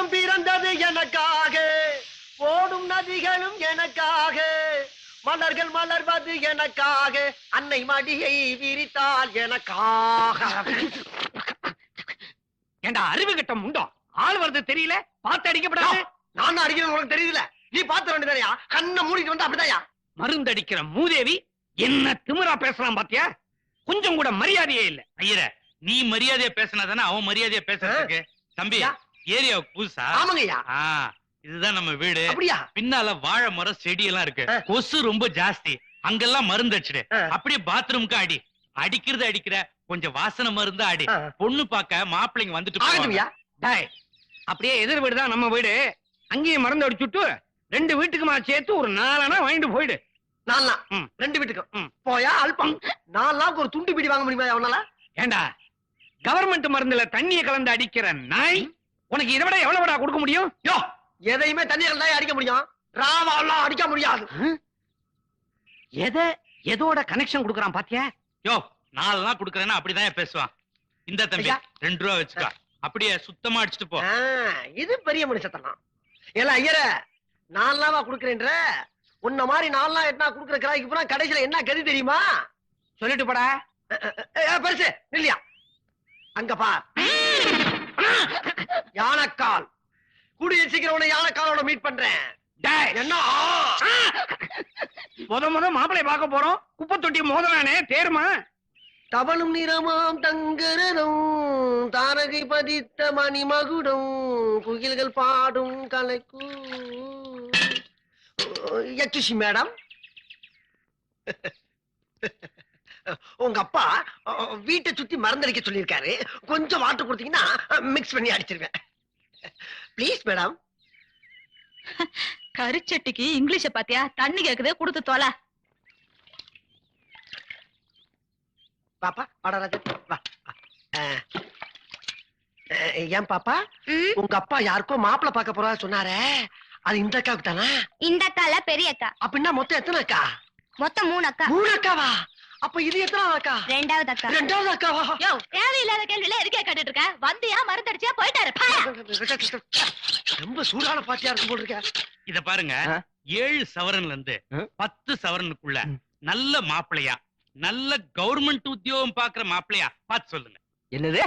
உலகம் பிறந்தது எனக்காக. ஓடும் நதிகளும் எனக்காக. மலர்கள் மலர்வது எனக்காக. அன்னை மடியை விரித்தால் எனக்காக. ஏண்டா அறிவு கட்டம் உண்டோ ஆள் வருது தெரியல? பார்த்து அடிக்கப்படாது? நான் தான் அடிக்கிறது உனக்கு தெரியுதுல நீ பார்த்து வேண்டியதாயா கண்ணை மூடிட்டு வந்து அப்படிதாயா மருந்தடிக்கிற மூதேவி என்ன திமிரா பேசலாம் பாத்தியா? கொஞ்சம் கூட மரியாதையே இல்ல. ஐயர நீ மரியாதையா பேசினாதானே அவன் மரியாதையா பேசுறதுக்கு? தம்பி. ஏரியாவுக்கு புதுசா? ஆமாங்கய்யா. இதுதான் நம்ம வீடு. அப்படியா? பின்னால வாழை மரம் செடி எல்லாம் இருக்கு. கொசு ரொம்ப ஜாஸ்தி. அங்கெல்லாம் மருந்து அடிச்சிடு. அப்படியே பாத்ரூம்க்கு அடி. அடிக்கிறது அடிக்கிற. கொஞ்சம் வாசனை மருந்து அடி. பொண்ணு பார்க்க மாப்பிள்ளைங்க வந்துட்டு அப்படியே எதிர் வீடு தான் நம்ம வீடு. அங்கேயும் மருந்து அடிச்சுட்டு ரெண்டு வீட்டுக்குமா சேர்த்து ஒரு நாலனா வாங்கிட்டு போயிடு. நாலா. ரெண்டு வீட்டுக்கும் ம். போயா அல்பம். நாலாக்கு ஒரு துண்டு பீடி வாங்க முடியுமா அவனால ஏண்டா? கவர்மெண்ட் மருந்துல தண்ணியை கலந்து அடிக்கிற நாய் உனக்கு இதை விட எவ்வளவுடா கொடுக்க முடியும்? யோ! எதையுமே தண்ணியில் தான் அடிக்க முடியும். ராவாலாம் அடிக்க முடியாது. எதை எதோட கனெக்ஷன் கொடுக்கறான் பாத்தியா? யோ நாலு நாள் குடுக்கறேன்னா அப்படிதான் பேசுவான். இந்த தம்பி. ரெண்டு ரூபா வச்சுக்கோ. அப்படியே சுத்தமா அடிச்சிட்டு போ. இது பெரிய மனுஷத்தனம் ஏல ஐயர நாலாவா குடுக்கறேன்ற? உன்ன மாதிரி நாலாம் எட்டனா குடுக்கற கிராய்க்கு கடைசியில என்ன கதி தெரியுமா? சொல்லிட்டு போடா. பெருசு இல்லையா அங்க பார். யானைக்கால். கூடிய சீக்கிரம் உன்னை யானைக்காலோட மீட் பண்றேன். டேய் என்ன? முத முத மாப்பிளை பார்க்க போறோம். குப்பை தொட்டி மோதலானே தேருமா? தவளும் நிறமாம் தங்கரதும் தாரகை பதித்த மணிமகுடம் குயில்கள் பாடும் கலைக்கு. யக்ஷி மேடம். உங்க அப்பா வீட்டை சுத்தி மருந்தடிக்க சொல்லியிருக்காரு. கொஞ்சம் வாட்டர் கொடுத்தீங்கன்னா மிக்ஸ் பண்ணி அடிச்சிருவேன். ப்ளீஸ் மேடம் கருச்சட்டிக்கு இங்கிலீஷ பாத்தியா? தண்ணி கேக்குதே கொடுத்து தொலை. பாப்பா வாடா ராஜா. வா. அஹ், அஹ், ஏன் பாப்பா? உங்க அப்பா யாருக்கோ மாப்பிளை பார்க்க போறதா சொன்னாரே. அது இந்த அக்காவுக்கு தானா? இந்த அக்கால பெரிய அக்கா. அப்படின்னா மொத்தம் எத்தனை அக்கா? மொத்தம் மூணு அக்கா. மூணு அக்காவா? அப்ப இது எத்தனாவது அக்கா ரெண்டாவது அக்கா. ரெண்டாவது அக்காவா யோ தேவையில்லாத கேள்வியில எதுக்கே கேட்டுட்டு இருக்க வந்தியா மருந்தடிச்சியா போயிட்டாரு? பாயா. ரொம்ப சூடான பாட்டியா இருக்கும் போல இருக்க. இத பாருங்க. ஏழு சவரன்ல இருந்து. பத்து சவரனுக்குள்ள. நல்ல மாப்பிள்ளையா நல்ல கவர்மெண்ட் உத்தியோகம் பாக்குற மாப்பிள்ளையா? பார்த்து சொல்லுங்க. என்னது?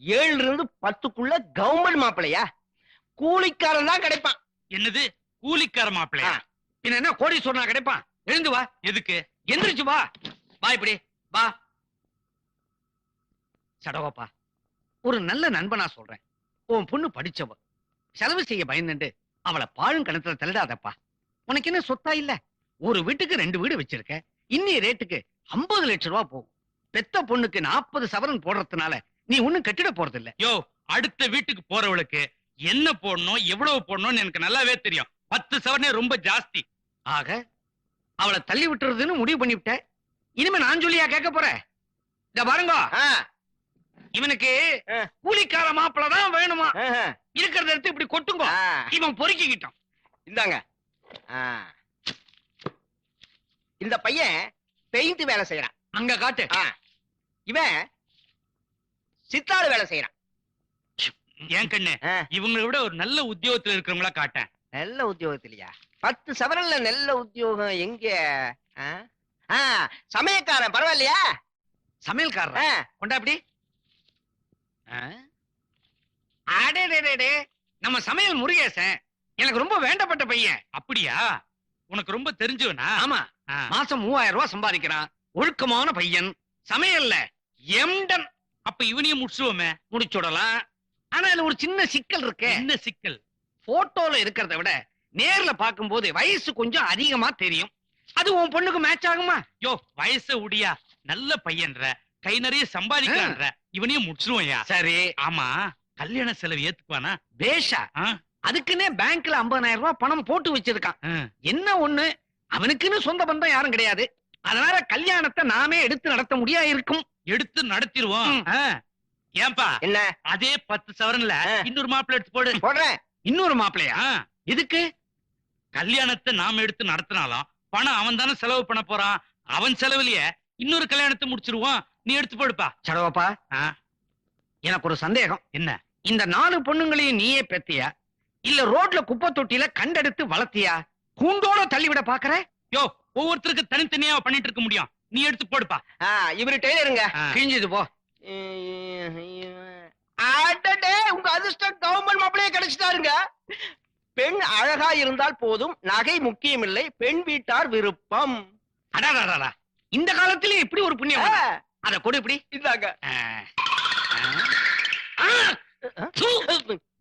ஏழுல இருந்து பத்துக்குள்ள கவர்மெண்ட் மாப்பிளையா கூலிக்காரன் தான் கிடைப்பான். என்னது? கூலிக்கார மாப்பிள்ளையா? பின்ன என்ன கோடி சொன்னா கிடைப்பான்? எழுந்து வா. எதுக்கு? எந்திரிச்சு வா. வா இப்படி. வா. சடவாப்பா ஒரு நல்ல நண்பனா சொல்றேன். உன் பொண்ணு படிச்சவ. செலவு செய்ய பயந்துண்டு. அவளை பாழும் கணத்துல தள்ளிடாதப்பா. உனக்கு என்ன சொத்தா இல்ல? ஒரு வீட்டுக்கு ரெண்டு வீடு வச்சிருக்க. இன்னிய ரேட்டுக்கு 50 லட்சம் ரூபாய் போகும். பெத்த பொண்ணுக்கு நாற்பது சவரன் போடுறதுனால நீ ஒண்ணும் கட்டிட போறது இல்ல யோ அடுத்த வீட்டுக்கு போறவளுக்கு என்ன போடணும் எவ்வளவு போடணும்னு எனக்கு நல்லாவே தெரியும். பத்து சவரனே ரொம்ப ஜாஸ்தி. ஆக அவளை தள்ளி விட்டுறதுன்னு முடிவு பண்ணிவிட்ட இனிமே நான் சொல்லியா கேட்க போறேன் இத பாருங்க. இவனுக்கு. கூலிக்கார மாப்பிள தான் வேணுமா? இருக்கிறத எடுத்து இப்படி கொட்டுங்க. இவன் பொறுக்கிக்கிட்டான். இந்தாங்க. இந்த பையன் பெயிண்ட் வேலை செய்யறான். அங்க காட்டு. இவன் சித்தாறு வேலை செய்யறான். ஏன் கண்ணு. இவங்களை விட ஒரு நல்ல உத்தியோகத்துல இருக்கிறவங்களா காட்டேன். நல்ல உத்தியோகத்திலயா? பத்து சவரன்ல நல்ல உத்தியோகம் எங்க? சமயக்காரன் பரவாயில்லையா? சமையல்காரர்? ஆ, கொண்டா அப்படி. அடே நம்ம சமையல் முருகேசன். எனக்கு ரொம்ப வேண்டப்பட்ட பையன். அப்படியா? உனக்கு ரொம்ப தெரிஞ்சவனா? ஆமா. மாசம் மூவாயிரம் ரூபாய் சம்பாதிக்கிறான். ஒழுக்கமான பையன். சமையல்ல எம்டன். அப்ப இவனையும் முடிச்சுவோமே முடிச்சுடலாம் ஆனா இதுல ஒரு சின்ன சிக்கல் இருக்கு. என்ன சிக்கல்? போட்டோல இருக்கிறத விட நேர்ல பார்க்கும்போது வயசு கொஞ்சம் அதிகமா தெரியும். அது உன் பொண்ணுக்கு மேட்ச் ஆகுமா? யோ வயசு உடியா. நல்ல பையன்ற. கை நிறைய சம்பாதிக்கிறான்ற இவனையும் முடிச்சிருவோம்யா. சரி. ஆமா. கல்யாண செலவு ஏத்துக்குவானா? பேஷா? அதுக்குன்னே பேங்க்ல 50000 ரூபாய் பணம் போட்டு வச்சிருக்கான். என்ன ஒண்ணு? அவனுக்குன்னு சொந்த பந்தம் யாரும் கிடையாது. அதனால கல்யாணத்தை நாமே எடுத்து நடத்த முடியா இருக்கும் எடுத்து நடத்திடுவோம். ஏன்பா? என்ன? அதே பத்து சவரன்ல. இன்னொரு மாப்பிள்ளை எடுத்து போடு. போடுறேன். இன்னொரு மாப்பிள்ளையா? ஆ. கல்யாணத்தை நாம எடுத்து நடத்தினாலும் பணம் அவன் தானே செலவு பண்ண போறான். அவன் செலவுலயே இன்னொரு கல்யாணத்தை முடிச்சிருவோம். நீ எடுத்து போடுப்பா. சடவாப்பா ஆ. எனக்கு ஒரு சந்தேகம். என்ன? இந்த நாலு பொண்ணுங்களையும் நீயே பெத்தியா? இல்ல ரோட்ல குப்பை தொட்டியில கண்டெடுத்து வளர்த்தியா? கூண்டோட தள்ளிவிட பாக்குற? யோ ஒவ்வொருத்தருக்கு தனித்தனியா பண்ணிட்டு இருக்க முடியும். நீ எடுத்து போடுப்பா. இவரு டெய்லருங்க. கிழிஞ்சது போ. உங்க அதிர்ஷ்டம் கவர்மெண்ட் மாப்பிளையே கிடைச்சிட்டாருங்க. பெண் அழகா இருந்தால் போதும் நகை முக்கியமில்லை பெண் வீட்டார் விருப்பம். அடாடாடா இந்த காலத்திலயும் இப்படி ஒரு புண்ணியம் அத கொடு இப்படி. இந்தாங்க.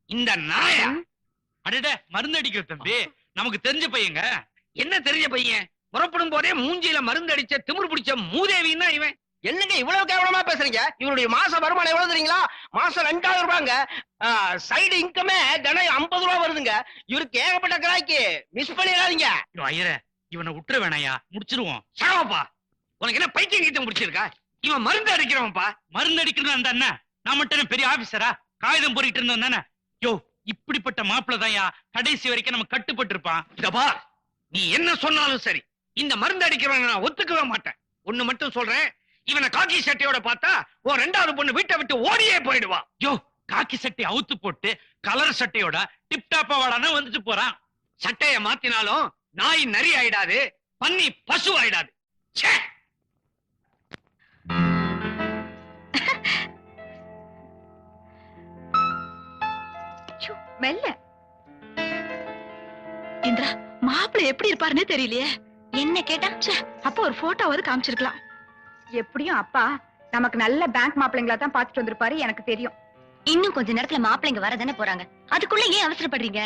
இந்த நாயா. அடடே மருந்து அடிக்கிற தம்பி. நமக்கு தெரிஞ்ச பையங்க. என்ன தெரிஞ்ச பையன்? புறப்படும் போதே மூஞ்சில மருந்து அடிச்ச திமிரு பிடிச்ச மூதேவின்னா இவன். என்னங்க இவ்வளவு கேவலமா பேசுறீங்க? இவருடைய மாச வருமானம் எவ்வளவு தெரியுங்களா? மாசம் ரெண்டாயிரம் ரூபாங்க சைடு இன்கமே தினம் ஐம்பது ரூபா வருதுங்க. இவருக்கு ஏகப்பட்ட கிராய்க்கு மிஸ் பண்ணிடாதீங்க. ஐயரே இவனை விட்டுற வேணாயா? முடிச்சிருவோம். சாவப்பா. உனக்கு என்ன பைத்தியம் கீத்தம் முடிச்சிருக்கா இவன் மருந்து அடிக்கிறவன்ப்பா. மருந்து அடிக்கிறதா இருந்தா என்ன? நான் மட்டும் என்ன பெரிய ஆபீசரா காகிதம் போறிட்டு இருந்தோம் தானே? யோ இப்படிப்பட்ட மாப்பிள்ளதாயா கடைசி வரைக்கும் நம்ம கட்டுப்பட்டு இருப்பான் நீ என்ன சொன்னாலும் சரி. இந்த மருந்து அடிக்கிறவங்க நான் ஒத்துக்கவே மாட்டேன். ஒண்ணு மட்டும் சொல்றேன். இவனை காக்கி சட்டையோட பார்த்தா ஓ ரெண்டாவது பொண்ணு வீட்டை விட்டு ஓடியே போயிடுவா. யோ காக்கி சட்டை அவுத்து போட்டு கலர் சட்டையோட டிப் டாப்பா வாடானா வந்துட்டு போறான். சட்டைய மாத்தினாலும் நாய் நரி ஆயிடாது பன்னி பசு ஆயிடாது. மெல்ல. இந்திரா மாப்பிள்ள எப்படி இருப்பாருன்னே தெரியலையே. என்ன கேட்டா? அப்ப ஒரு போட்டோவாவது காமிச்சிருக்கலாம். எப்படியும் அப்பா நமக்கு நல்ல பேங்க் மாப்பிள்ளைங்களா தான் பாத்துட்டு வந்திருப்பாரு எனக்கு தெரியும். இன்னும் கொஞ்ச நேரத்துல மாப்பிள்ளைங்க வரதானே போறாங்க. அதுக்குள்ள ஏன் அவசரப்படுறீங்க?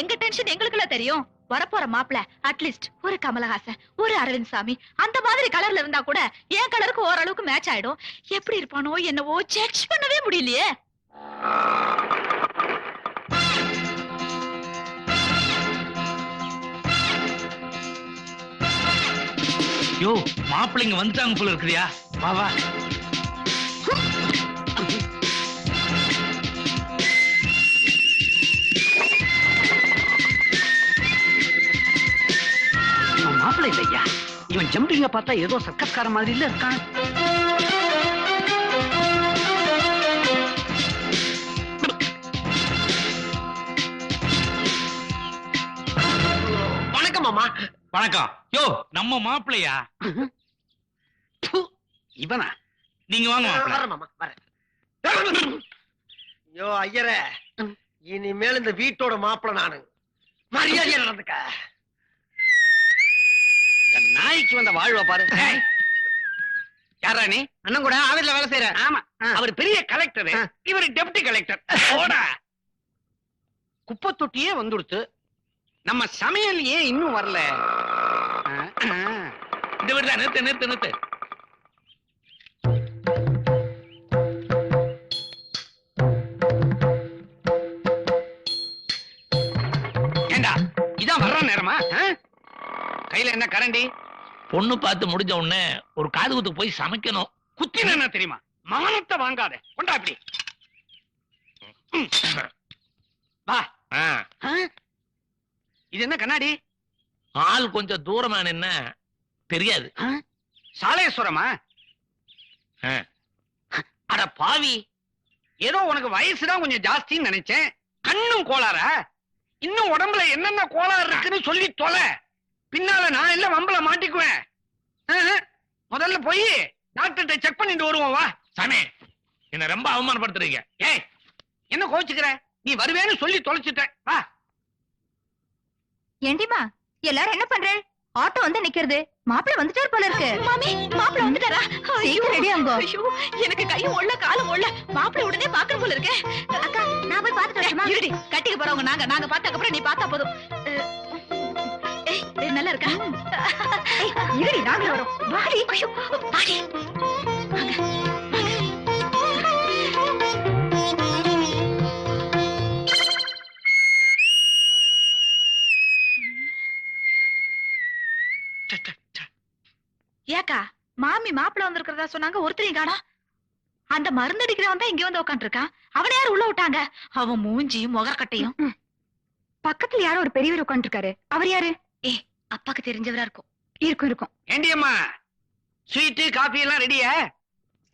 எங்க டென்ஷன் எங்களுக்குள்ள தெரியும். வரப்போற மாப்பிள அட்லீஸ்ட் ஒரு கமலஹாசன் ஒரு அரவிந்த் சாமி அந்த மாதிரி கலர்ல இருந்தா கூட என் கலருக்கு ஓரளவுக்கு மேட்ச் ஆயிடும். எப்படி இருப்பானோ என்னவோ ஜட்ஜ் பண்ணவே முடியலையே. யோ மாப்பிள்ளைங்க வந்துட்டாங்க போல இருக்குறியா வா வா. இவன் மாப்பிள்ளை இல்லையா இவன் ஜம்பிங்க பார்த்தா ஏதோ சர்க்கஸ்கார மாதிரி இல்ல இருக்கான். வணக்கம் மாமா. வணக்கம். யோ நம்ம மாப்பிள்ளையா? ப்பு, இவனா? நீங்க வாங்க மாப்பிள்ளை. ஐயோ ஐயரே. இனிமேல் இந்த வீட்டோட மாப்பிள நானு. மரியாதையா நடந்துக்க. இந்த நாய்க்கு வந்த வாழ்வ பாரு. யாரா நீ? அண்ணன் கூட ஆபீஸ்ல வேலை செய்யறேன் ஆமா. அவர் பெரிய கலெக்டர். இவர் டெப்டி கலெக்டர். போடா. குப்பை தொட்டியே வந்துடுத்து. நம்ம சமையல் ஏன் இன்னும் வரல. இந்த வீடு தான் நிறுத்து நிறுத்து நிறுத்து. ஏண்டா இதான் வர்ற நேரமா? ஆ? கையில என்ன கரண்டி? பொண்ணு பார்த்து முடிஞ்ச உடனே ஒரு காது குத்துக்கு போய் சமைக்கணும். குத்தின என்ன தெரியுமா? மானத்தை வாங்காத. கொண்டா. வா? இது என்ன கண்ணாடி? ஆள் கொஞ்சம் தூரமா நின்னா தெரியாது. சாலேஸ்வரமா? ஆ. அட பாவி. ஏதோ உனக்கு வயசுதான் கொஞ்சம் ஜாஸ்தின்னு நினைச்சேன். கண்ணும் கோளாறா? இன்னும் உடம்புல என்னென்ன கோளாறு இருக்குன்னு சொல்லி தொலை. பின்னால நான் இல்ல வம்பல மாட்டிக்குவேன். முதல்ல போய் டாக்டர்கிட்ட செக் பண்ணிட்டு வருவோம் வா. சாமி என்ன ரொம்ப அவமானப்படுத்துறீங்க. ஏய் என்ன கோச்சுக்கிற நீ வருவேன்னு சொல்லி தொலைச்சிட்டேன் வா. ஏண்டிமா எல்லாரும் என்ன பண்ற? ஆட்டோ வந்து நிக்கிறது. மாப்பிள்ளை வந்துட்டார் போல இருக்கு. மாமி மாப்பிள வந்துட்டாரா? சீக்கிரம் ஆகுங்க. ஐயோ, எனக்கு கையும் ஒள்ள காலும் ஒள்ள மாப்பிள உடனே பாக்கணும் போல இருக்கே. அக்கா நான் போய் பாத்துட்டு வரட்டுமா? இருடி கட்டிக்க போறவங்க நாங்க. நாங்க பார்த்ததுக்கு அப்புறம் நீ பார்த்தா போதும். ஏய் நல்லா இருக்கா? இருடி நாங்க வரோம். வாடி வாடி ஏக்கா மாமி மாப்பிள வந்திருக்கிறதா சொன்னாங்க ஒருத்தரையும் காணோம் அந்த மருந்து அடிக்கிறவன் தான் இங்க வந்து உட்காந்துருக்கான் அவனை யார் உள்ள விட்டாங்க? அவன் மூஞ்சியும் முகக்கட்டையும் பக்கத்துல யாரோ ஒரு பெரியவர் உட்காந்துருக்காரு அவர் யாரு? அப்பாக்கு தெரிஞ்சவரா இருக்கும். இருக்கும் இருக்கும். ஏண்டியம்மா ஸ்வீட்டு காபி எல்லாம் ரெடியா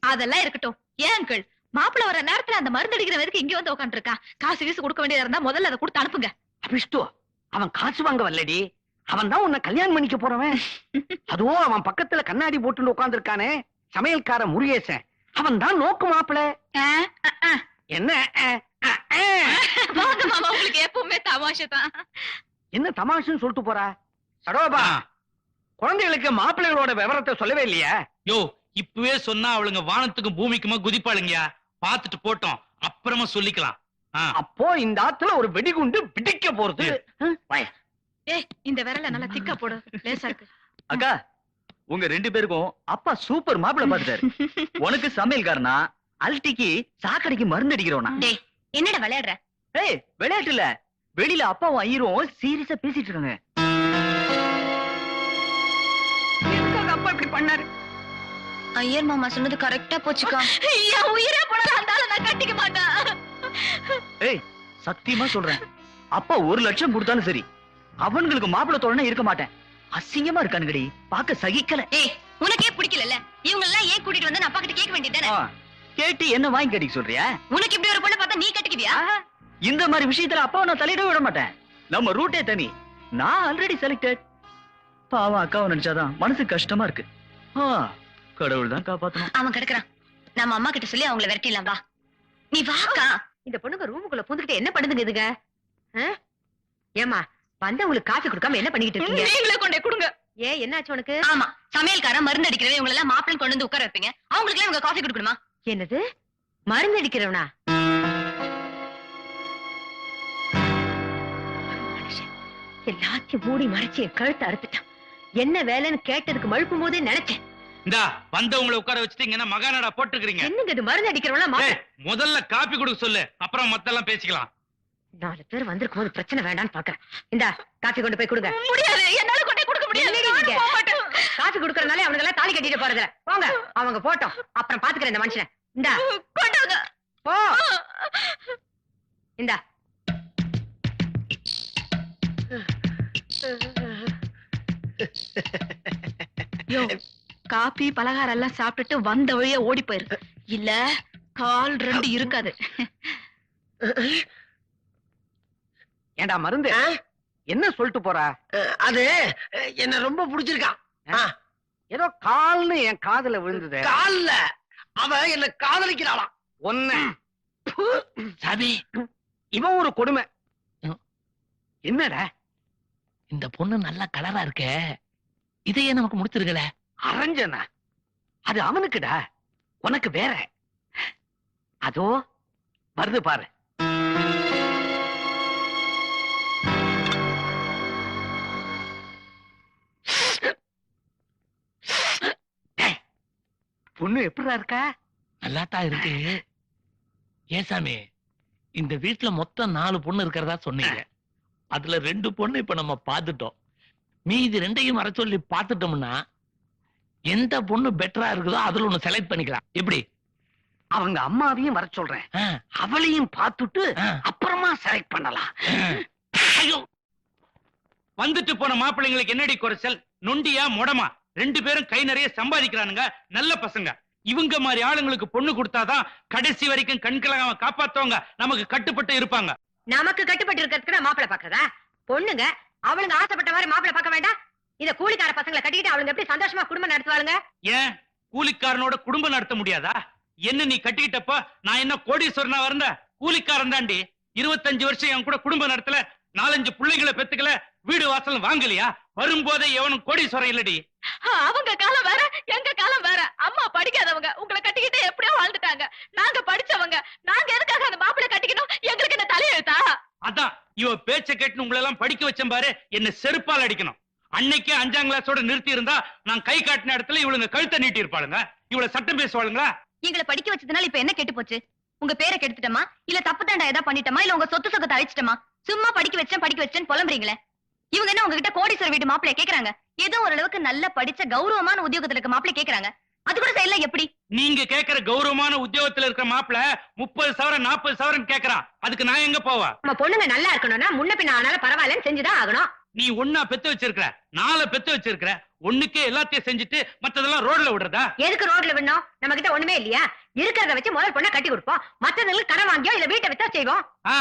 அதெல்லாம் இருக்கட்டும். ஏன் அங்கிள் மாப்பிள்ள வர நேரத்துல அந்த மருந்து அடிக்கிற வரைக்கும் இங்க வந்து உட்காந்து இருக்கான் காசு வீசு கொடுக்க வேண்டியதா இருந்தா முதல்ல அதை கொடுத்து அனுப்புங்க. அபிஷ்டு அவன் காசு வாங்க வரலடி. அவன் தான் உன்னை கல்யாணம் பண்ணிக்க போறவன். அதுவும் அவன் பக்கத்துல கண்ணாடி போட்டு உட்கார்ந்திருக்கானே. சமையல்கார முருகேசன். அவன் தான் நோக்கு மாப்பிள. என்ன? உங்களுக்கு எப்பவுமே தமாஷை தான் என்ன தமாஷுன்னு சொல்லிட்டு போறா? சரோபா குழந்தைகளுக்கு மாப்பிள்ளைகளோட விவரத்தை சொல்லவே இல்லையா? யோ இப்பவே சொன்னா அவளுங்க வானத்துக்கும் பூமிக்குமா குதிப்பாளுங்கயா? பாத்துட்டு போட்டோம். அப்புறமா சொல்லிக்கலாம். அப்போ இந்த ஆத்துல ஒரு வெடிகுண்டு பிடிக்க போறது. ஏய் இந்த விரல நல்லா திக்கா போடு. லேசா இருக்கு. அக்கா உங்க ரெண்டு பேருக்கும் அப்பா சூப்பர் மாப்பிள பாத்துட்டாரு உனக்கு சமையல்காரனா அல்டிக்கு சாக்கடைக்கு மருந்து அடிக்கிறவனா? டேய் என்னடா விளையாடுற? ஏய் விளையாட்டு இல்ல. வெளியில அப்பாவும் ஐயரும் சீரியஸா பேசிட்டு இருக்காங்க. எதுக்காக அப்பா இப்படி பண்ணாரு? ஐயர் மாமா சொன்னது கரெக்டா போச்சுக்கா. என் உயிரே போனாலும் அந்த ஆளை நான் கட்டிக்க மாட்டேன். ஏய் சத்தியமா சொல்றேன். அப்பா ஒரு லட்சம் கொடுத்தாலும் சரி அவங்களுக்கு மாப்பிள தோழனா இருக்க மாட்டேன். அசிங்கமா இருக்கானுங்கடி. பாக்க சகிக்கல. ஏய் உனக்கே பிடிக்கல இவங்க எல்லாம் ஏன் கூட்டிட்டு வந்து அப்பா கிட்ட கேட்க வேண்டியதானே கேட்டு என்ன வாங்கி கட்டிக்க சொல்றியா? உனக்கு இப்படி ஒரு பொண்ணை பார்த்தா நீ கட்டிக்குவியா? இந்த மாதிரி விஷயத்துல அப்பாவை நான் தலையிட விட மாட்டேன். நம்ம ரூட்டே தனி. நான் ஆல்ரெடி செலக்டட் பாவம் அக்காவை நினைச்சாதான் மனசு கஷ்டமா இருக்கு. கடவுள் தான் காப்பாத்தணும். அவன் கிடக்குறான். நம்ம அம்மா கிட்ட சொல்லி அவங்கள விரட்டிடலாம் வா. நீ வாக்கா. இந்த பொண்ணுங்க ரூமுக்குள்ள பூந்துக்கிட்டு என்ன பண்ணுதுங்க இதுங்க? ஆ? வந்தவங்களுக்கு காஃபி கொடுக்காம என்ன பண்ணிக்கிட்டு இருக்கீங்க? நீங்களே கொண்டே கொடுங்க. ஏன் என்னாச்சு உனக்கு? ஆமா சமையல்காரன் மருந்து அடிக்கிறவே இவங்க எல்லாம் மாப்பிள்ளை கொண்டு வந்து உட்கார வைப்பீங்க. அவங்களுக்கு எல்லாம் இவங்க காஃபி கொடுக்கணுமா? என்னது? மருந்து அடிக்கிறவனா? எல்லாத்தையும் மூடி மறைச்சு என் கழுத்தை அறுத்துட்டான். என்ன வேலைன்னு கேட்டதுக்கு மழுப்பும் போதே நினைச்சேன். இந்தா வந்தவங்களை உட்கார வச்சுட்டீங்கன்னா மகாநாடா போட்டுக்கிறீங்க என்னங்க இது மருந்து அடிக்கிறவனா? முதல்ல காப்பி கொடுக்க சொல்லு அப்புறம் மத்தெல்லாம் பேசிக்கலாம். நாலு பேர் வந்திருக்கும் போது பிரச்சனை வேண்டாம்னு பாக்குறேன். இந்தா காஃபி கொண்டு போய் கொடுங்க. முடியாது. என்னால கொண்டே கொடுக்க முடியாது. நீங்க? காஃபி குடுக்கறதுனால அவனுங்க எல்லாம் தாலி கட்டிட்டு போறதுல. போங்க. அவங்க போட்டோம். அப்புறம் பாத்துக்கிறேன் இந்த மனுஷனை. இந்தா. கொண்டாங்க போ. இந்தா. யோ காபி பலகாரம் எல்லாம் சாப்பிட்டுட்டு வந்த வழியா ஓடி போயிரு. இல்ல கால் ரெண்டு இருக்காது. ஏண்டா மருந்து? என்ன சொல்லிட்டு போறா? அது என்ன ரொம்ப பிடிச்சிருக்கான். ஏதோ கால்னு என் காதுல விழுந்தது. கால்ல? அவ என்ன காதலிக்கிறாளாம். ஒன்னு. சாமி. இவன் ஒரு கொடுமை. என்னடா? இந்த பொண்ணு நல்ல கலரா இருக்கே. இதையே நமக்கு முடிச்சிருக்கல. அரஞ்சனா? அது அவனுக்குடா. உனக்கு வேற. அதோ வருது பாரு. பொண்ணு எப்படிடா இருக்கா? நல்லாத்தான் இருக்கு. ஏன் சாமி இந்த வீட்டுல மொத்தம் நாலு பொண்ணு இருக்கிறதா சொன்னீங்க. அதுல ரெண்டு பொண்ணு இப்ப நம்ம பார்த்துட்டோம். மீதி ரெண்டையும் வர சொல்லி பார்த்துட்டோம்னா எந்த பொண்ணு பெட்டரா இருக்குதோ அதுல ஒண்ணு செலக்ட் பண்ணிக்கலாம். எப்படி? அவங்க அம்மாவையும் வர சொல்றேன். அவளையும் பார்த்துட்டு அப்புறமா செலக்ட் பண்ணலாம். ஐயோ. வந்துட்டு போன மாப்பிள்ளைங்களுக்கு என்னடி குறைச்சல்? நொண்டியா முடமா? ரெண்டு பேரும் கை நிறைய சம்பாதிக்கிறானுங்க நல்ல பசங்க. இவங்க மாதிரி ஆளுங்களுக்கு பொண்ணு கொடுத்தாதான் கடைசி வரைக்கும் கண்களாக காப்பாத்துவங்க. நமக்கு கட்டுப்பட்டு இருப்பாங்க. நமக்கு கட்டுப்பட்டு இருக்கிறதுக்கு நான் மாப்பிளை பாக்குறதா பொண்ணுங்க அவளுங்க ஆசைப்பட்ட மாதிரி மாப்பிளை பார்க்க வேண்டாம். இந்த கூலிக்கார பசங்களை கட்டிக்கிட்டு அவளுங்க எப்படி சந்தோஷமா குடும்பம் நடத்துவாளுங்க? ஏன்? கூலிக்காரனோட குடும்பம் நடத்த முடியாதா? என்ன நீ கட்டிக்கிட்டப்ப நான் என்ன கோடீஸ்வரனா வந்த கூலிக்காரன் தாண்டி இருபத்தஞ்சு வருஷம் என் கூட குடும்பம் நடத்தல. நாலஞ்சு பிள்ளைங்களை பெத்துக்கல. வீடு வாசல் வாங்கலையா? வரும்போதே எவனும் கோடீஸ்வரன் இல்லடி. அவங்க காலம் வேற எங்க காலம் வேற. அம்மா படிக்காதவங்க உங்களை கட்டிக்கிட்டு எப்படியோ வாழ்ந்துட்டாங்க. நாங்க படிச்சவங்க நாங்க எதுக்காக அந்த மாப்பிள்ளை கட்டிக்கணும்? எங்களுக்கு என்ன தலையெழுத்தா? அதான் இவ பேச்ச கேட்டு உங்களை எல்லாம் படிக்க வச்சேன் பாரு என்ன செருப்பால் அடிக்கணும். அன்னைக்கே அஞ்சாம் கிளாஸோட நிறுத்தி இருந்தா நான் கை காட்டின இடத்துல இவளுங்க கழுத்தை நீட்டி இருப்பாளுங்க இவள சட்டம் பேசுவாளுங்களா? எங்களை படிக்க வச்சதுனால இப்ப என்ன கெட்டு போச்சு? உங்க பேரை கெடுத்துட்டமா இல்ல தப்பு தாண்டா ஏதா பண்ணிட்டமா இல்ல உங்க சொத்து சொக்கத்தை அழிச்சிட்டமா சும்மா படிக்க வச்சேன் படிக்க வச்சேன்னு புலம்புறீங்களே. இவங்க என்ன உங்ககிட்ட கோடீஸ்வரர் வீட்டு மாப்பிள்ளை கேக்குறாங்க? ஏதோ ஓரளவுக்கு நல்ல படிச்ச கௌரவமான உத்தியோகத்துல இருக்க மாப்பிள்ளை கேக்குறாங்க. அது கூட செய்யல எப்படி? நீங்க கேக்குற கௌரவமான உத்தியோகத்துல இருக்கிற மாப்பிள முப்பது சவரன் நாற்பது சவரன் கேக்குறான் அதுக்கு நான் எங்க போவா? நம்ம பொண்ணுங்க நல்லா இருக்கணும்னா முன்ன பின்ன ஆனாலும் பரவாயில்லன்னு செஞ்சுதான் ஆகணும். நீ ஒன்னா பெத்து வச்சிருக்கிற நாலு பெத்து வச்சிருக்கிற ஒண்ணுக்கே எல்லாத்தையும் செஞ்சுட்டு மத்ததெல்லாம் ரோட்ல விடுறதா? எதுக்கு ரோட்ல விடணும்? நம்ம கிட்ட ஒண்ணுமே இல்லையா? இருக்கிறத வச்சு முதல் பொண்ணை கட்டி கொடுப்போம். மத்தவங்களுக்கு கடன் வாங்கியோ இல்ல வீட்டை வித்தா செய்வோம். ஆ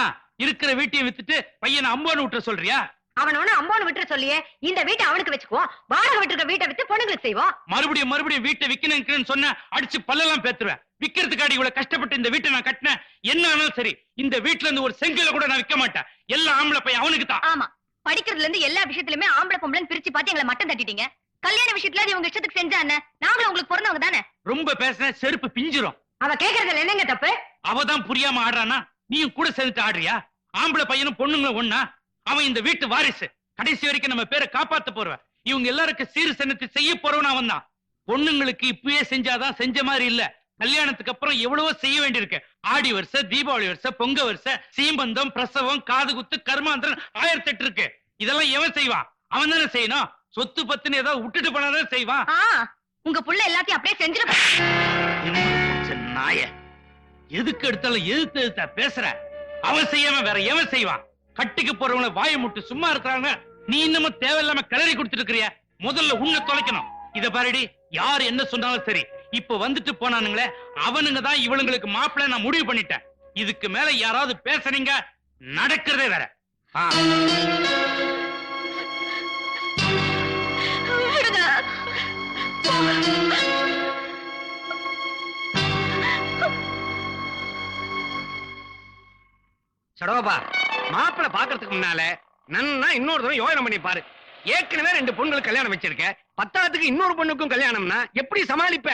இருக்கிற வீட்டையும் வித்துட்டு பையனை அம்போன்னு விட்டுற சொல்றியா? அவனோட அம்போன்னு விட்டுற சொல்லியே இந்த வீட்டை அவனுக்கு வச்சுக்குவோம் வாடகை விட்டுருக்க வீட்டை வித்து பொண்ணுங்களுக்கு செய்வோம் மறுபடியும் மறுபடியும் வீட்டை விக்கணும்னு சொன்ன அடிச்சு பல்லெல்லாம் பேத்துருவேன். விக்கிறதுக்காடி இவ்வளவு கஷ்டப்பட்டு இந்த வீட்டை நான் கட்டினேன். என்ன ஆனாலும் சரி இந்த வீட்டுல இருந்து ஒரு செங்கல கூட நான் விற்க மாட்டேன். எல்லாம் ஆம்பளை பையன் அவனுக்கு தான். ஆமா. படிக்கிறதுல இருந்து எல்லா விஷயத்திலுமே ஆம்பளை பொம்பளை பிரிச்சு பார்த்து எங்களை மட்டம் தட்டிட்டீங்க. கல்யாண விஷயத்துல அது உங்க இஷ்டத்துக்கு செஞ்சா என்ன? நாங்களும் உங்களுக்கு பிறந்தவங்க தானே? ரொம்ப பேசின செருப்பு பிஞ்சிரும். அவ கேக்குறதுல என்னங்க தப்பு? அவதான் புரியாம ஆடுறானா நீயும் கூட சேர்ந்துட்டு ஆடுறியா? ஆம்பளை பையனும் பொண்ணுங்களும் ஒண்ணா? அவன் இந்த வீட்டு வாரிசு. கடைசி வரைக்கும் நம்ம பேரை காப்பாத்த போறவன். இவங்க எல்லாருக்கும் சீர் சென்னத்தை செய்ய போறவன் அவன் தான் பொண்ணுங்களுக்கு இப்பயே செஞ்சாதான் செஞ்ச மாதிரி இல்ல. கல்யாணத்துக்கு அப்புறம் எவ்வளவோ செய்ய வேண்டியிருக்கு. ஆடி வருஷம் தீபாவளி வருஷம் பொங்க வருஷம் சீம்பந்தம் பிரசவம் காது குத்து கர்மாந்திரம் ஆயிரத்தி எட்டு இருக்கு. இதெல்லாம் எவன் செய்வான்? அவன் தானே செய்யணும். சொத்து பத்துன்னு ஏதாவது விட்டுட்டு போனாதான் செய்வான். உங்க புள்ள எல்லாத்தையும் அப்படியே செஞ்சிட சரி, நாய? எதுக்கு எடுத்தாலும் எதிர்த்து எதிர்த்தா பேசுற? அவன் செய்யாம வேற எவன் செய்வான்? கட்டிக்கு போறவங்கள வாயை முட்டு சும்மா இருக்கிறாங்க. நீ இன்னமும் தேவையில்லாம கிளறி கொடுத்துட்டு இருக்கிறிய முதல்ல உன்னை தொலைக்கணும். இத பாருடி யார் என்ன சொன்னாலும் சரி. இப்ப வந்துட்டு போனானுங்களே அவனுங்க தான் இவளுங்களுக்கு மாப்பிள்ளை நான் முடிவு பண்ணிட்டேன். இதுக்கு மேல யாராவது பேசுறீங்க நடக்கிறதே வேற. சடோபா. மாப்பிளை பாக்குறதுக்கு முன்னால நன்னா இன்னொரு தடவை யோசனை பண்ணி பாரு. ஏற்கனவே ரெண்டு பொண்ணுங்களுக்கு கல்யாணம் வச்சிருக்க. பத்தாவதுக்கு இன்னொரு பொண்ணுக்கும் கல்யாணம்னா எப்படி சமாளிப்ப?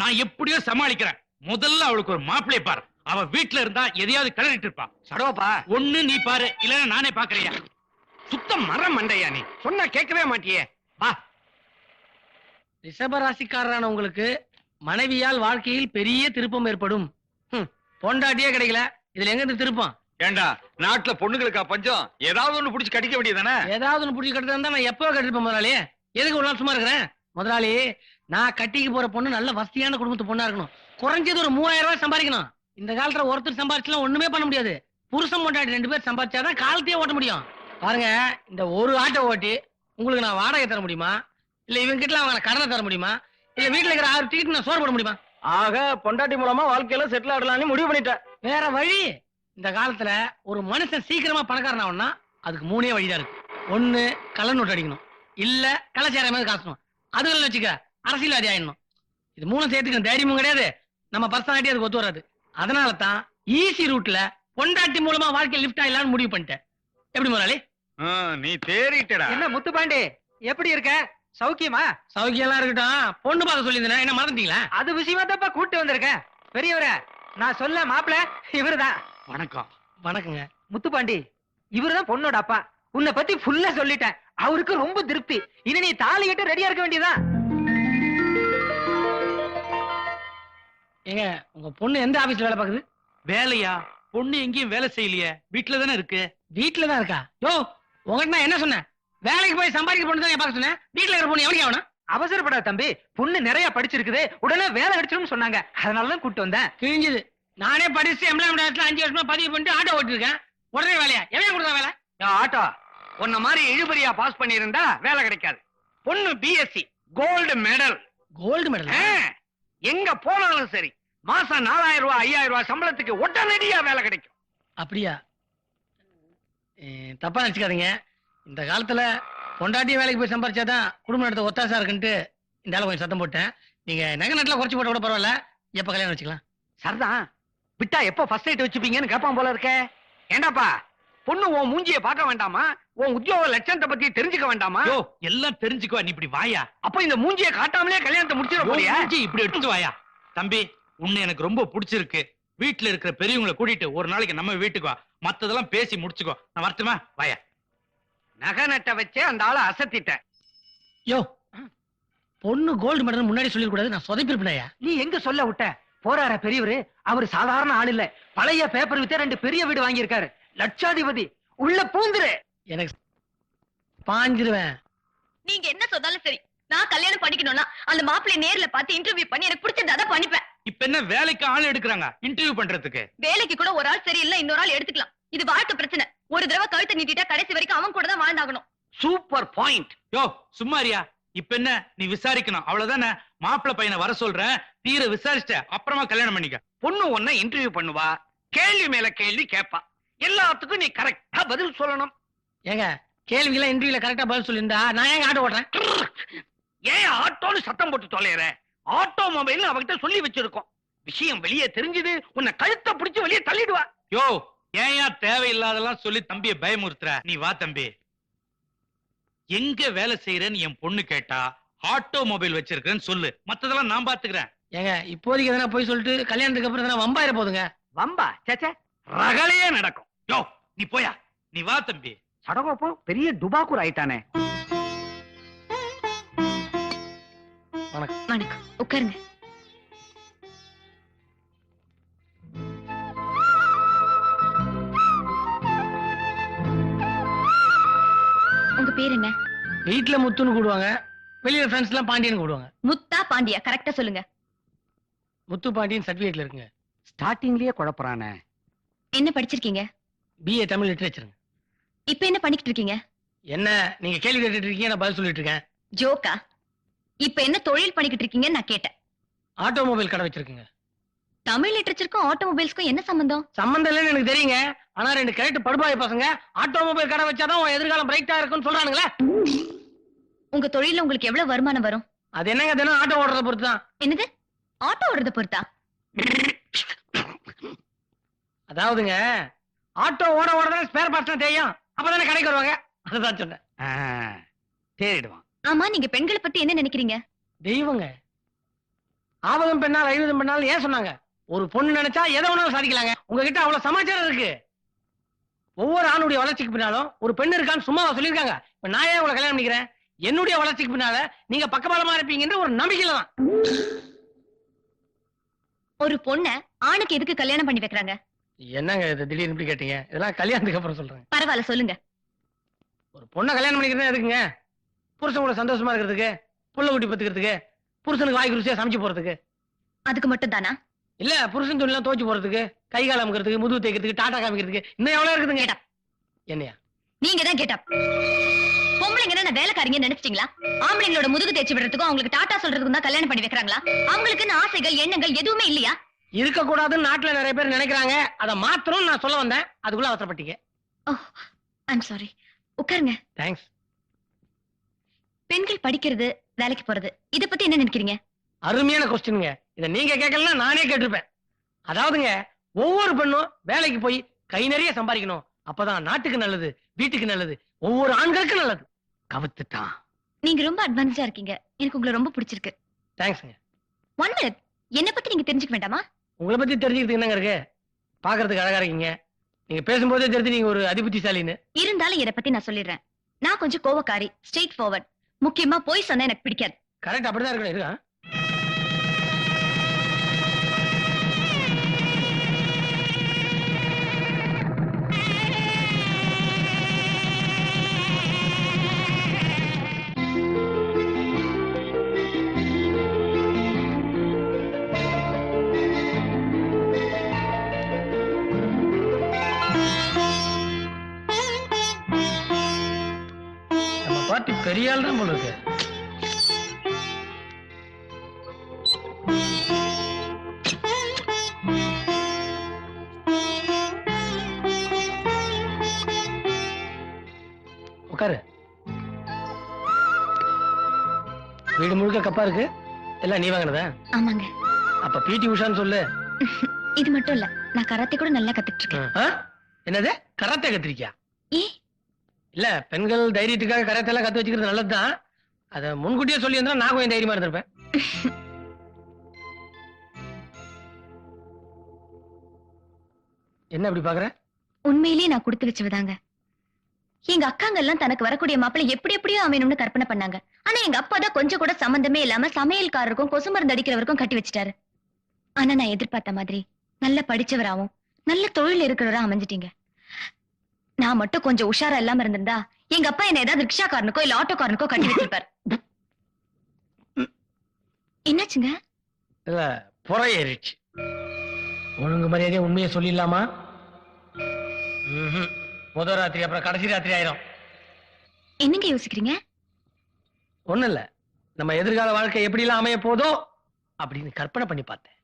நான் எப்படியோ சமாளிக்கிறேன். முதல்ல அவளுக்கு ஒரு மாப்பிள்ளை பாரு. அவ வீட்டுல இருந்தா எதையாவது கிளறிட்டு இருப்பா. சடோபா ஒண்ணு நீ பாரு இல்லன்னா நானே பாக்குறியா சுத்தம் மரம் மண்டையா நீ. சொன்னா கேட்கவே மாட்டியே. வா. ரிஷபராசிக்காரரான உங்களுக்கு மனைவியால் வாழ்க்கையில் பெரிய திருப்பம் ஏற்படும். பொண்டாட்டியே கிடைக்கல. இதுல எங்க இருந்து திருப்பம்? ஏண்டா நாட்டுல பொண்ணுங்களுக்கா பஞ்சம்? ஏதாவது ஒண்ணு புடிச்சு கடிக்க வேண்டியதானே ஏதாவது ஒண்ணு புடிச்சு கட்டுறதா நான் எப்போ கட்டிருப்பேன் முதலாளி? எதுக்கு ஒரு நாள் சும்மா இருக்கிறேன்? முதலாளி நான் கட்டிக்கு போற பொண்ணு நல்ல வசதியான குடும்பத்து பொண்ணா இருக்கணும். குறைஞ்சது ஒரு மூவாயிரம் ரூபாய் சம்பாதிக்கணும். இந்த காலத்துல ஒருத்தர் சம்பாதிச்சுலாம் ஒண்ணுமே பண்ண முடியாது. புருஷன் பொண்டாட்டி ரெண்டு பேர் சம்பாதிச்சாதான் காலத்தையே ஓட்ட முடியும். பாருங்க இந்த ஒரு ஆட்டோ ஓட்டி உங்களுக்கு நான் வாடகை தர முடியுமா? இல்ல இவங்க கிட்ட அவங்க கடனை தர முடியுமா? இல்ல வீட்டுல இருக்கிற ஆறு டிக்கெட் நான் சோறு போட முடியுமா? ஆக பொண்டாட்டி மூலமா வாழ்க்கையில செட்டில் ஆடலாம்னு முடிவு பண்ணிட்டேன். வேற வழி? இந்த காலத்துல ஒரு மனுஷன் சீக்கிரமா பணக்காரன் ஆகணும்னா அதுக்கு மூணே வழிதான் இருக்கு. ஒண்ணு கள்ள நோட்டு அடிக்கணும். இல்ல கலாச்சாரம் மாதிரி காசணும் அதுகள் வச்சுக்க அரசியல்வாதி ஆயிடணும். இது மூணு சேர்த்துக்க தைரியமும் கிடையாது. நம்ம பர்சனாலிட்டி அதுக்கு ஒத்து வராது. அதனால தான் ஈஸி ரூட்ல பொண்டாட்டி மூலமா வாழ்க்கை லிஃப்ட் ஆயிடலாம்னு முடிவு பண்ணிட்டேன். எப்படி முதலாளி? ஆ, நீ தேறிட்டடா. என்ன முத்துப்பாண்டி எப்படி இருக்க? சௌக்கியமா? சௌக்கியம் எல்லாம் இருக்கட்டும். பொண்ணு பார்க்க சொல்லியிருந்தேன் என்ன மறந்துட்டீங்களா? அது விஷயமா தான் கூட்டு வந்திருக்கேன். பெரியவரே நான் சொல்ல மாப்பிள இவருதான். வணக்கம். வணக்கங்க. முத்துப்பாண்டி இவருதான் பொண்ணோட அப்பா. உன்னை பத்தி ஃபுல்லா சொல்லிட்டேன். அவருக்கு ரொம்ப திருப்தி. இனி நீ தாலி கட்ட ரெடியா இருக்க வேண்டியதான் ஏங்க உங்க பொண்ணு எந்த ஆபீஸ்ல வேலை பார்க்குது? வேலையா? பொண்ணு எங்கேயும் வேலை செய்யலையே. வீட்டுல தானே இருக்கு. வீட்டுல தான் இருக்கா? யோ உங்ககிட்ட நான் என்ன சொன்னேன்? வேலைக்கு போய் சம்பாதிக்க பொண்ணு தான் பார்க்க சொன்னேன். வீட்டுல இருக்கிற பொண்ணு எவனுக்கு ஆகணும்? அவசரப்படாத தம்பி பொண்ணு நிறைய படிச்சிருக்குது. உடனே வேலை கிடைச்சிரும்னு சொன்னாங்க. அதனாலதான் கூட்டு வந்தேன். கிழிஞ்சது. நானே படிச்சு எம்ப்ளாய்மெண்ட் அஞ்சு வருஷமா பதிவு பண்ணிட்டு ஆட்டோ ஓட்டிருக்கேன். உடனே வேலையா? எவன் கொடுத்தா வேலை? ஆட்டோ. உன்ன மாதிரி இழுபறியா பாஸ் பண்ணியிருந்தா வேலை கிடைக்காது. பொண்ணு BSc gold medal gold medal எங்க போனாலும் சரி மாசம் நாலாயிரம் ரூபாய் ஐயாயிரம் ரூபாய் சம்பளத்துக்கு உடனடியா வேலை கிடைக்கும். அப்படியா? தப்பா நினைச்சுக்காதீங்க. இந்த காலத்துல பொண்டாட்டிய வேலைக்கு போய் சம்பாரிச்சாதான் குடும்ப நடத்த ஒத்தாசா இருக்குன்ட்டு இந்த ஆளு கொஞ்சம் சத்தம் போட்டேன். நீங்க நகை நட்டுல குறைச்சு போட்ட கூட பரவாயில்ல. எப்ப கல்யாணம் வச்சுக்கலாம்? சரிதான் விட்டா எப்போ ஃபர்ஸ்ட் நைட் வச்சுப்பீங்கன்னு கேட்பான் போல இருக்க. ஏண்டாப்பா பொண்ணு உன் மூஞ்சிய பார்க்க வேண்டாமா? உன் உத்தியோக லட்சணத்தை பத்தி தெரிஞ்சுக்க வேண்டாமா? யோ எல்லாம் தெரிஞ்சுக்கோ நீ இப்படி வாயா? அப்ப இந்த மூஞ்சிய காட்டாமலே கல்யாணத்தை முடிச்சிட போறியா? மூஞ்சி இப்படி எடுத்துட்டு வாயா? தம்பி உன்னை எனக்கு ரொம்ப பிடிச்சிருக்கு. வீட்டுல இருக்கிற பெரியவங்களை கூட்டிட்டு ஒரு நாளைக்கு நம்ம வீட்டுக்கு வா. மத்ததெல்லாம் பேசி முடிச்சுக்கோ. நான் வரட்டுமா? வாயா. நகை நட்டை வச்சே அந்த ஆளை அசத்திட்டேன். யோ பொண்ணு கோல்டு மெடல் முன்னாடி சொல்லிடக்கூடாது நான் சொதப்பிருப்பேன் நீ எங்க சொல்ல விட்ட? போறார பெரியவரு? அவர் சாதாரண ஆள் இல்ல. பழைய பேப்பர் வித்த ரெண்டு பெரிய வீடு வாங்கியிருக்காரு. லட்சாதிபதி உள்ள பூந்துரு. எனக்கு பாஞ்சிருவேன். நீங்க என்ன சொன்னாலும் சரி. நான் கல்யாணம் பண்ணிக்கணும்னா அந்த மாப்பிள்ளை நேர்ல பார்த்து இன்டர்வியூ பண்ணி எனக்கு பிடிச்சதை தான் பண்ணிப்பேன். இப்ப என்ன வேலைக்கு ஆள் எடுக்கிறாங்க இன்டர்வியூ பண்றதுக்கு? வேலைக்கு கூட ஒரு ஆள் சரியில்லை இன்னொரு ஆள் எடுத்துக்கலாம். இது வாழ்க்கை பிரச்சனை. ஒரு தடவை கழுத்தை நீட்டிட்டா கடைசி வரைக்கும் அவன் கூட தான் வாழ்ந்தாகணும். சூப்பர் பாயிண்ட் யோ சும்மாரியா இப்ப என்ன? நீ விசாரிக்கணும். அவ்வளவுதானே? மாப்பிள்ளை பையனை வர சொல்றேன் தீர விசாரிச்சுட்ட. அப்புறமா கல்யாணம் பண்ணிக்க. பொண்ணு ஒன்ன இன்டர்வியூ பண்ணுவா. கேள்வி மேல கேள்வி கேட்பா எல்லாத்துக்கும் நீ கரெக்டா பதில் சொல்லணும். ஏங்க கேள்விக்கெல்லாம் இன்டர்வியூல கரெக்டா பதில் சொல்லியிருந்தா நான் ஏங்க ஆட்டோ ஓட்டுறேன்? ஏன் ஆட்டோன்னு சத்தம் போட்டு தொலைற ஆட்டோமொபைல் அவகிட்ட சொல்லி வச்சிருக்கோம். விஷயம் வெளியே தெரிஞ்சது. உன்னை கழுத்தை பிடிச்சு வெளியே தள்ளிடுவா. யோ ஏன் தேவையில்லாதெல்லாம் சொல்லி தம்பிய பயமுறுத்துற? நீ வா தம்பி. எங்க வேலை செய்யறேன்னு என் பொண்ணு கேட்டா ஆட்டோமொபைல் வச்சிருக்கேன்னு சொல்லு. மத்ததெல்லாம் நான் பாத்துக்கிறேன். ஏங்க இப்போதைக்கு எதனா போய் சொல்லிட்டு கல்யாணத்துக்கு அப்புறம் எதனா வம்பாயிர போதுங்க. வம்பா? சேச்சே ரகலையே நடக்கும். யோ நீ போயா? நீ வா தம்பி. சடகோப்போ பெரிய டுபாக்கூர் ஆயிட்டானே. வணக்கம். உட்காருங்க. வீட்டுல முத்துன்னு கூடுவாங்க வெளியில ஃப்ரெண்ட்ஸ் எல்லாம் பாண்டியன் கூடுவாங்க. முத்தா பாண்டியா? கரெக்டா சொல்லுங்க. முத்து பாண்டியன் சர்டிபிகேட்ல இருக்குங்க. ஸ்டார்டிங்லயே குழப்பறானே. என்ன படிச்சிருக்கீங்க? பிஏ தமிழ் லிட்டரேச்சருங்க இப்ப என்ன பண்ணிக்கிட்டு இருக்கீங்க? என்ன நீங்க கேள்வி கேட்டுட்டு இருக்கீங்க நான் பதில் சொல்லிட்டு இருக்கேன். ஜோக்கா. இப்ப என்ன தொழில் பண்ணிக்கிட்டு இருக்கீங்கன்னு நான் கேட்டேன். ஆட்டோமொபைல் கடை வச்சிருக்குங்க. தமிழ் லிட்டரேச்சருக்கும் ஆட்டோமொபைல்ஸ்க்கும் என்ன சம்பந்தம்? சம்பந்தம் இல்லைன்னு எனக்கு தெரியுங்க. ஆனா ரெண்டு கேட்டு படுபாய் பசங்க ஆட்டோமொபைல் கடை வச்சாதான் உன் எதிர்காலம் பிரைட்டா இருக்கும்னு சொல்றானுங்களே. உங்க தொழில உங்களுக்கு எவ்வளவு வருமானம் வரும்? அது என்னங்க தினம் ஆட்டோ ஓடுறத பொறுத்து தான் என்னது? ஆட்டோ ஓடுறத பொறுத்தா? அதாவதுங்க ஆட்டோ ஓட ஓட ஸ்பேர் பார்ட்ஸ் தெரியும் அப்பதானே கடைக்கு வருவாங்க. அதுதான் சொன்னேன். தேடிடுவான் ஆமா நீங்க பெண்களை பத்தி என்ன நினைக்கிறீங்க? தெய்வங்க. ஆபதம் பெண்ணால் ஐவதம் பெண்ணால் ஏன் சொன்னாங்க? ஒரு பொண்ணு நினைச்சா எதை வேணாலும் சாதிக்கலாங்க. உங்ககிட்ட அவ்வளவு சமாச்சாரம் இருக்கு. ஒவ்வொரு ஆணுடைய வளர்ச்சிக்கு பின்னாலும் ஒரு பெண் இருக்கான்னு சும்மா சொல்லியிருக்காங்க. இப்ப நான் ஏன் உங்களை கல்யாணம் பண்ணிக்கிறேன்? என்னுடைய வளர்ச்சிக்கு பின்னால நீங்க பக்கபலமா இருப்பீங்கன்ற ஒரு நம்பிக்கையில தான். ஒரு பொண்ண ஆணுக்கு எதுக்கு கல்யாணம் பண்ணி வைக்கிறாங்க? என்னங்க இது? திடீர்னு இப்படி கேட்டீங்க. இதெல்லாம் கல்யாணத்துக்கு அப்புறம் சொல்றேன். பரவாயில்ல சொல்லுங்க. ஒரு பொண்ணை கல்யாணம் பண்ணிக்கிறதா எதுக்குங்க? புருஷன் கூட சந்தோஷமா இருக்கிறதுக்கு புள்ள குட்டி பத்துக்கிறதுக்கு புருஷனுக்கு வாய்க்கு ருசியா சமைச்சு போறதுக்கு. அதுக்கு மட்டும் தானா? இல்ல புருஷன் துணி எல்லாம் துவைச்சு போறதுக்கு கை கால் அமுக்கிறதுக்கு முதுகு தேய்க்கிறதுக்கு டாட்டா காமிக்கிறதுக்கு இன்னும் எவ்வளவு இருக்குதுங்க? என்னையா? நீங்க தான் கேட்டா பொம்பளைங்க என்ன வேலைக்காரங்க நினைச்சிட்டீங்களா? ஆம்பளைங்களோட முதுகு தேய்ச்சி விடுறதுக்கும் அவங்களுக்கு டாட்டா சொல்றதுக்கும் தான் கல்யாணம் பண்ணி வைக்கிறாங்களா? அவங்களுக்குன்னு ஆசைகள் எண்ணங்கள் எதுவுமே இல்லையா? இருக்க கூடாதுன்னு நாட்டுல நிறைய பேர் நினைக்கிறாங்க. அதை மாத்திரம் நான் சொல்ல வந்தேன். அதுக்குள்ள அவசரப்பட்டீங்க. ஐம் சாரி உட்காருங்க. தேங்க்ஸ் பெண்கள் படிக்கிறது வேலைக்கு போறது. இத பத்தி என்ன நினைக்கிறீங்க? அருமையான கொஸ்டினுங்க இதை நீங்க கேட்கலன்னா நானே கேட்டிருப்பேன். அதாவதுங்க ஒவ்வொரு பெண்ணும் வேலைக்கு போய் கை நிறைய சம்பாதிக்கணும். அப்பதான் நாட்டுக்கு நல்லது வீட்டுக்கு நல்லது ஒவ்வொரு ஆண்களுக்கும் நல்லது. கவுத்துட்டான். நீங்க ரொம்ப அட்வான்ஸ்டா இருக்கீங்க. எனக்கு உங்களை ரொம்ப பிடிச்சிருக்கு. தேங்க்ஸ்ங்க ஒன் மினிட் என்ன பத்தி நீங்க தெரிஞ்சுக்க வேண்டாமா? உங்களை பத்தி தெரிஞ்சுக்கிறதுக்கு என்னங்க இருக்கு? பாக்குறதுக்கு அழகா இருக்கீங்க. நீங்க பேசும்போதே தெரிஞ்சு நீங்க ஒரு அதிபுத்திசாலின்னு. இருந்தாலும் இத பத்தி நான் சொல்லிடுறேன். நான் கொஞ்சம் கோவக்காரி ஸ்ட்ரெயிட் ஃபார்வர்ட் முக்கியமா போய் சொன்னா எனக்கு பிடிக்காது. கரெக்ட் அப்படிதான் இருக்கணும் இருக்கா பெரிய ஆள் தான் போல இருக்கு. உட்காரு. வீடு முழுக்க கப்பா இருக்கு. எல்லாம் நீ வாங்கினதா? ஆமாங்க. அப்ப பிடி உஷான்னு சொல்லு. இது மட்டும் இல்ல நான் கராத்தே கூட நல்லா கத்துட்டு இருக்கேன். ஆ? என்னது? கராத்தே கத்திரிக்கியா ஏ? இல்ல பெண்கள் தைரியத்துக்காக கராத்தே எல்லாம் கத்து வச்சுக்கிறது நல்லதுதான். அத முன்கூட்டியே சொல்லி இருந்தா நான் கொஞ்சம் தைரியமா இருந்திருப்பேன். என்ன அப்படி பாக்குற? உண்மையிலேயே நான் கொடுத்து வச்சவதாங்க. எங்க அக்காங்க எல்லாம் தனக்கு வரக்கூடிய மாப்பிள்ளை எப்படி எப்படியோ அமையணும்னு கற்பனை பண்ணாங்க. ஆனா எங்க அப்பா தான் கொஞ்சம் கூட சம்பந்தமே இல்லாம சமையல்காரருக்கும் கொசு மருந்து அடிக்கிறவருக்கும் கட்டி வச்சிட்டாரு. ஆனா நான் எதிர்பார்த்த மாதிரி நல்ல படிச்சவராவும் நல்ல தொழில் இருக்கிறவரா அமைஞ்சிட்டீங்க. நான் மட்டும் கொஞ்சம் உஷாரா இல்லாம இருந்திருந்தா எங்க அப்பா என்ன ஏதாவது ரிக்ஷாக்காரனுக்கோ இல்ல ஆட்டோக்காரனுக்கோ கட்டி வச்சிருப்பாரு. என்னாச்சுங்க? இல்ல புற ஏறிடுச்சு. ஒழுங்கு மரியாதையா உண்மையை சொல்லிடலாமா. முத ராத்திரி அப்புறம் கடைசி ராத்திரி ஆயிரும். என்னங்க யோசிக்கிறீங்க? ஒண்ணும் இல்ல நம்ம எதிர்கால வாழ்க்கை எப்படி எல்லாம் அமைய போதோ அப்படின்னு கற்பனை பண்ணி பார்த்தேன்.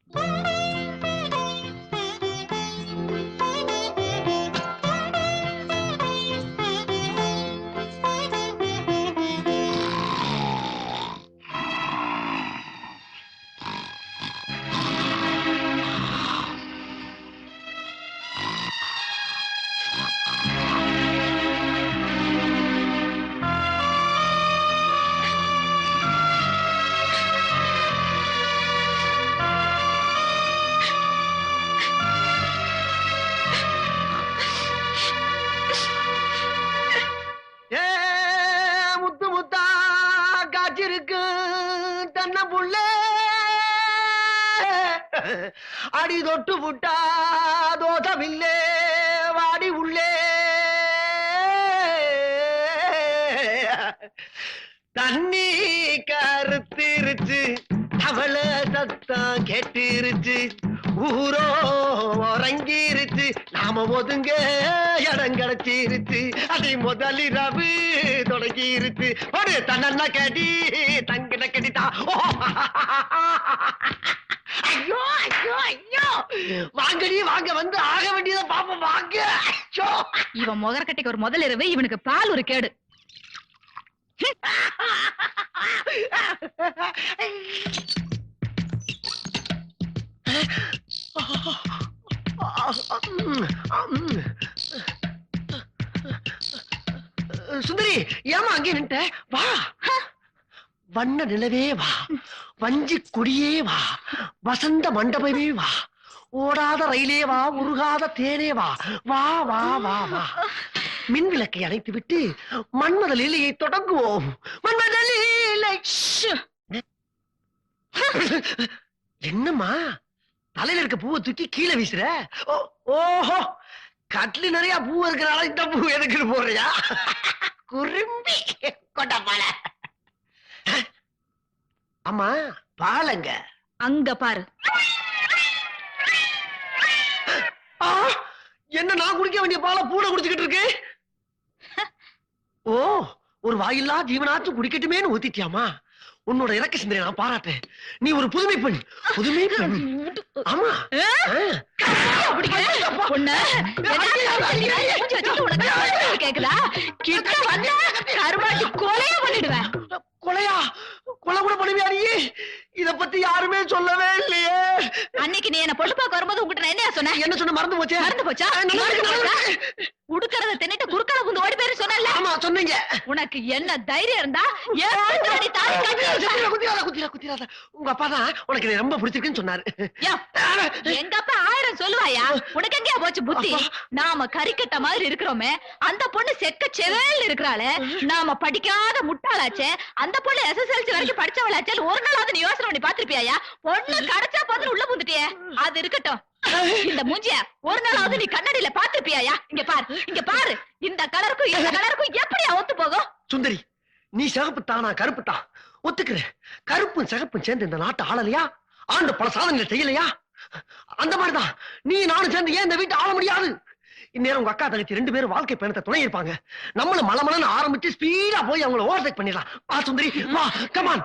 தொட்டு புட்டா தோதமில்லே வாடி உள்ளே. தண்ணி கருத்திருச்சு அவள சத்தம் கேட்டிருச்சு ஊரோ உறங்கிருச்சு நாம ஒதுங்க இடம் கிடைச்சிருச்சு. அதை முதலிரவு தொடங்கிருச்சு. ஒரு தன்னண்ணா கடி தங்கிட கடிதா ஓ! ஐயோ ஐயோ ஐயோ. வாங்கடி வாங்க வந்து ஆக வேண்டியதை பாப்போம் வாங்க. ஐயோ. இவன் முகரக்கட்டைக்கு ஒரு முதல் இரவு இவனுக்கு பால் ஒரு கேடு. சுந்தரி ஏமா அங்கே நின்ட்ட வா. வண்ண நிலவே வா. வஞ்சி குடியே வா. வசந்த மண்டபமே வா. ஓடாத ரயிலே வா. உருகாத தேனே வா. வா வா வா வா. மின் விளக்கை அணைத்து விட்டு மன்மத லீலையை தொடங்குவோம். மன்மத லீலை. என்னம்மா? தலையில இருக்க பூவை தூக்கி கீழே வீசுற? ஓ ஓஹோ. கட்லி நிறைய பூ இருக்கிறனால இந்த பூ எதுக்குன்னு போறியா குறும்பி. கொண்ட அம்மா பாலங்க அங்க பாரு ஆ, என்ன நான் குடிக்க வேண்டிய பாலை பூனை குடிச்சுக்கிட்டு இருக்கு ஓ ஒரு வாயில்லா ஜீவனாச்சும் குடிக்கட்டுமேன்னு ஊத்திட்டியாமா உன்னோட இறக்க சிந்தனை நான் பாராட்டேன் நீ ஒரு புதுமை பெண் புதுமை பெண் ஆமா கேக்குதா கிட்ட வந்தா கருமாட்டி கொலைய பண்ணிடுவேன் கொலையா? கொலை கூட பண்ணுவியா நீ? இத பத்தி யாருமே சொல்லவே இல்லையே. அன்னைக்கு நீ என்ன பொண்ணு பார்க்க வரும்போது உங்ககிட்ட என்ன சொன்னேன்? என்ன சொன்ன? மறந்து போச்சே? மறந்து போச்சா? உடுக்கறத தின்னுட்டு குறுக்கால புந்து ஓடி பேரு சொன்னல ஆமா சொன்னீங்க. உனக்கு என்ன தைரியம் இருந்தா உங்க அப்பா தான் உனக்கு இது ரொம்ப பிடிச்சிருக்குன்னு சொன்னாரு. எங்க அப்பா ஆயிரம் சொல்லுவாயா? உனக்கு எங்கேயா போச்சு புத்தி? நாம கறிக்கட்ட மாதிரி இருக்கிறோமே. அந்த பொண்ணு செக்க செவேல் இருக்கிறாளே. நாம படிக்காத முட்டாளாச்சே. அந்த பொண்ணு எஸ்எஸ்எல்சி வரைக்கும் படிச்சவளாச்சே ஒரு நாளாவது நீ யோசனை பண்ணி பாத்திருப்பியா பொண்ணு கிடைச்சா பார்த்து உள்ள புந்துட்டியே. அது இருக்கட்டும். இந்த மூஞ்சிய ஒரு நாளாவது நீ கண்ணாடியில பாத்திருப்பியா இங்க பாரு இங்க பாரு. இந்த கலருக்கும் இந்த கலருக்கும் எப்படியா ஒத்து போகும்? சுந்தரி நீ சிகப்பு தானா கருப்பு தான் ஒத்துக்கிறேன் கருப்பும் சிகப்பும் சேர்ந்து இந்த நாட்டை ஆளலையா? ஆண்டு பல சாதனைகள் செய்யலையா? அந்த மாதிரிதான். நீ நானும் சேர்ந்து ஏன் இந்த வீட்டை ஆள முடியாது? இந்நேரம் உங்க அக்கா தங்கச்சி ரெண்டு பேரும் வாழ்க்கை பயணத்தை துணை இருப்பாங்க. நம்மளும் மலமலன்னு ஆரம்பிச்சு ஸ்பீடா போய் அவங்கள ஓவர்டேக் பண்ணிடலாம். வா சுந்தரி வா கமான்